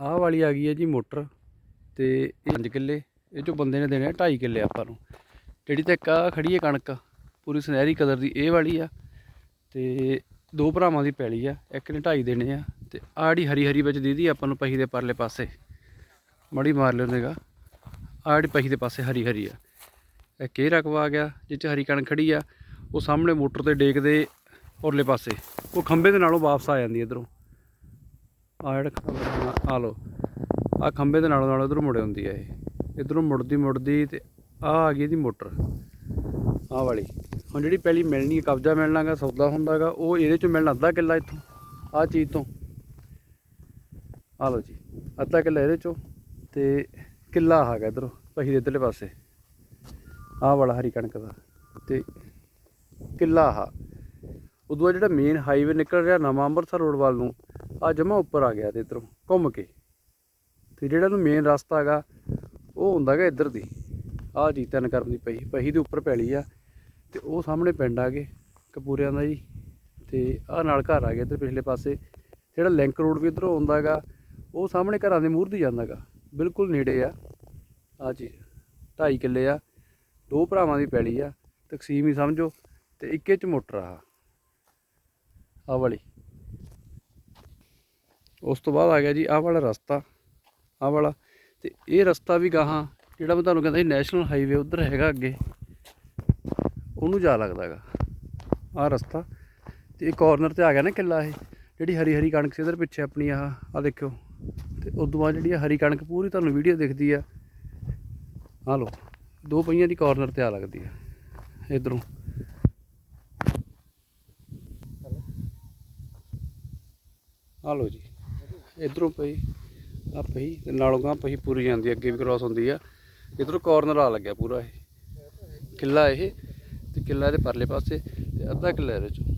ਆਹ ਵਾਲੀ ਆ ਗਈ ਹੈ ਜੀ ਮੋਟਰ ਤੇ ਇਹ 5 ਕਿੱਲੇ, ਇਹ ਚੋਂ ਬੰਦੇ ਨੇ ਦੇਣੇ ਆ 2.5 ਕਿੱਲੇ ਆਪਾਂ ਨੂੰ। ਜਿਹੜੀ ਤੇ ਇੱਕ ਆਹ ਖੜੀ ਹੈ ਕਣਕ, ਪੂਰੀ ਸੁਨਹਿਰੀ ਕਲਰ ਦੀ, ਇਹ ਵਾਲੀ ਆ ਤੇ ਦੋ ਭਰਾਵਾਂ ਦੀ ਪੈਲੀ ਆ, ਇੱਕ ਨੇ 2.5 ਦੇਣੇ ਆ ਤੇ ਆਹ ਹਰੀ ਹਰੀ ਵਿੱਚ ਦੀਦੀ ਆਪਾਂ ਨੂੰ ਪਹੀ ਦੇ ਪਰਲੇ ਪਾਸੇ, ਮੜੀ ਮਾਰ ਲਿਓਨੇਗਾ ਆਹ ਜਿਹੜੀ ਪਹੀ ਦੇ ਪਾਸੇ ਹਰੀ ਹਰੀ ਆ। ਇੱਕ ਇਹ ਰਕਵਾ ਆ ਗਿਆ, ਜਿਹ 'ਚ ਹਰੀ ਕਣਕ ਖੜੀ ਆ, ਉਹ ਸਾਹਮਣੇ ਮੋਟਰ ਤੇ ਡੇਕ ਦੇ ਉਰਲੇ ਪਾਸੇ, ਉਹ ਖੰਭੇ ਦੇ ਨਾਲੋਂ ਵਾਪਸ ਆ ਜਾਂਦੀ ਇਧਰੋਂ। ਆ ਜਿਹੜਾ ਖੰਭਾ ਆ ਲੋ ਆ ਖੰਭੇ ਦੇ ਨਾਲੋਂ ਨਾਲ ਇਧਰੋਂ ਮੁੜੇ ਹੁੰਦੀ ਹੈ ਇਹ। ਇਧਰੋਂ ਮੁੜਦੀ ਮੁੜਦੀ ਤੇ ਆ ਆ ਗਈ ਇਹਦੀ ਮੋਟਰ। ਆ ਵਾਲੀ। ਹੁਣ ਜਿਹੜੀ ਪਹਿਲੀ ਮਿਲਣੀ ਹੈ ਕਬਜ਼ਾ ਮਿਲਣਾਗਾ ਸੌਦਾ ਹੁੰਦਾਗਾ ਉਹ ਇਹਦੇ ਚੋਂ ਮਿਲਣਾ ਅੱਧਾ ਕਿੱਲਾ ਇੱਥੋਂ ਆ ਚੀਜ਼ ਤੋਂ। ਆ ਲੋ ਜੀ, ਅੱਧਾ ਕਿੱਲਾ ਇਹਦੇ ਚੋਂ ਤੇ ਕਿੱਲਾ ਹੈਗਾ ਇਧਰੋਂ, ਪਹੀ ਦੇ ਇੱਧਰਲੇ ਪਾਸੇ। ਆਹ ਵਾਲਾ ਹਰੀ ਕਣਕ ਦਾ ਤੇ ਕਿੱਲਾ ਆ। ਉਦੋਂ ਬਾਅਦ ਜਿਹੜਾ ਮੇਨ ਹਾਈਵੇ ਨਿਕਲ ਰਿਹਾ ਨਵਾਂ ਅੰਮ੍ਰਿਤਸਰ ਰੋਡ ਵੱਲ ਨੂੰ ਆ ਜਮਾ ਉੱਪਰ ਆ ਗਿਆ ਤੇ ਇਧਰੋਂ ਘੁੰਮ ਕੇ। ਤੇ ਜਿਹੜਾ ਨੂੰ ਮੇਨ ਰਸਤਾ ਹੈਗਾ, ਉਹ ਹੁੰਦਾ ਹੈਗਾ ਇੱਧਰ ਦੀ। ਆਹ ਜੀ ਤਿੰਨ ਕਰਨ ਦੀ ਪਈ ਪਹੀ ਦੇ ਉੱਪਰ ਪੈਲੀ ਆ। ਤੇ ਉਹ ਸਾਹਮਣੇ ਪਿੰਡ ਆ ਗਏ ਕਪੂਰਿਆਂ ਦਾ ਜੀ। ਤੇ ਆਹ ਨਾਲ ਘਰ ਆ ਗਿਆ ਇੱਧਰ ਪਿਛਲੇ ਪਾਸੇ। ਜਿਹੜਾ ਲਿੰਕ ਰੋਡ ਵੀ ਇੱਧਰੋਂ ਆਉਂਦਾ ਹੈਗਾ, ਉਹ ਸਾਹਮਣੇ ਘਰਾਂ ਦੇ ਮੂਹਰ ਦੀ ਜਾਂਦਾ ਹੈਗਾ। ਬਿਲਕੁਲ ਨੇੜੇ ਆ। ਆ ਜੀ 2.5 ਕਿੱਲੇ ਆ। ਦੋ ਭਰਾਵਾਂ ਦੀ ਪੈਲੀ ਆ। ਤਕਸੀਮ ਹੀ ਸਮਝੋ। ਤੇ ਇੱਕੇ ਚ ਮੋਟਰ ਆ। ਆਹ ਵਾਲੀ। ਉਸ ਤੋਂ ਬਾਅਦ ਆ ਗਿਆ ਜੀ, ਆਹ ਵਾਲਾ ਰਸਤਾ, ਆਹ ਵਾਲਾ। ਤੇ ਇਹ ਰਸਤਾ ਵੀ ਗਾਹਾਂ, ਜਿਹੜਾ ਮੈਂ ਤੁਹਾਨੂੰ ਕਹਿੰਦਾ ਸੀ, ਨੈਸ਼ਨਲ ਹਾਈਵੇ ਉਧਰ ਹੈਗਾ ਅੱਗੇ, ਉਹਨੂੰ ਜਾ ਲੱਗਦਾ ਹੈਗਾ। ਆਹ ਰਸਤਾ, ਤੇ ਇਹ ਕਾਰਨਰ ਤੇ ਆ ਗਿਆ ਨਾ ਕਿੱਲਾ ਇਹ, ਜਿਹੜੀ ਹਰੀ ਹਰੀ ਕਣਕ ਸੀ ਇਧਰ ਪਿੱਛੇ ਆਪਣੀ, ਆਹ ਆ ਦੇਖਿਓ। ਤੇ ਉਦੋਂ ਬਾਅਦ ਜਿਹੜੀ ਆਹ ਹਰੀ ਕਣਕ ਪੂਰੀ ਤੁਹਾਨੂੰ ਵੀਡੀਓ ਦਿਖਦੀ ਆ। ਆਹ ਲਓ, ਦੋ ਪਈਆਂ ਦੀ ਕਾਰਨਰ ਤੇ ਆ ਲੱਗਦੀ ਆ, ਇਧਰੋਂ। ਆ ਲਓ ਜੀ। ਇਧਰੋਂ ਪਈ ਆ ਪਈ, ਤੇ ਨਾਲੋਂ ਗਾਂ ਪਈ ਪੂਰੀ ਜਾਂਦੀ, ਅੱਗੇ ਵੀ ਕ੍ਰਾਸ ਹੁੰਦੀ ਆ। ਇਧਰੋਂ ਕਾਰਨਰ ਆ ਲੱਗਿਆ ਪੂਰਾ ਇਹ। ਕਿੱਲਾ ਇਹ, ਤੇ ਕਿੱਲਾ ਦੇ ਪਰਲੇ ਪਾਸੇ, ਤੇ ਅੱਧਾ ਕਿੱਲਾ ਇਹਦੇ 'ਚੋਂ।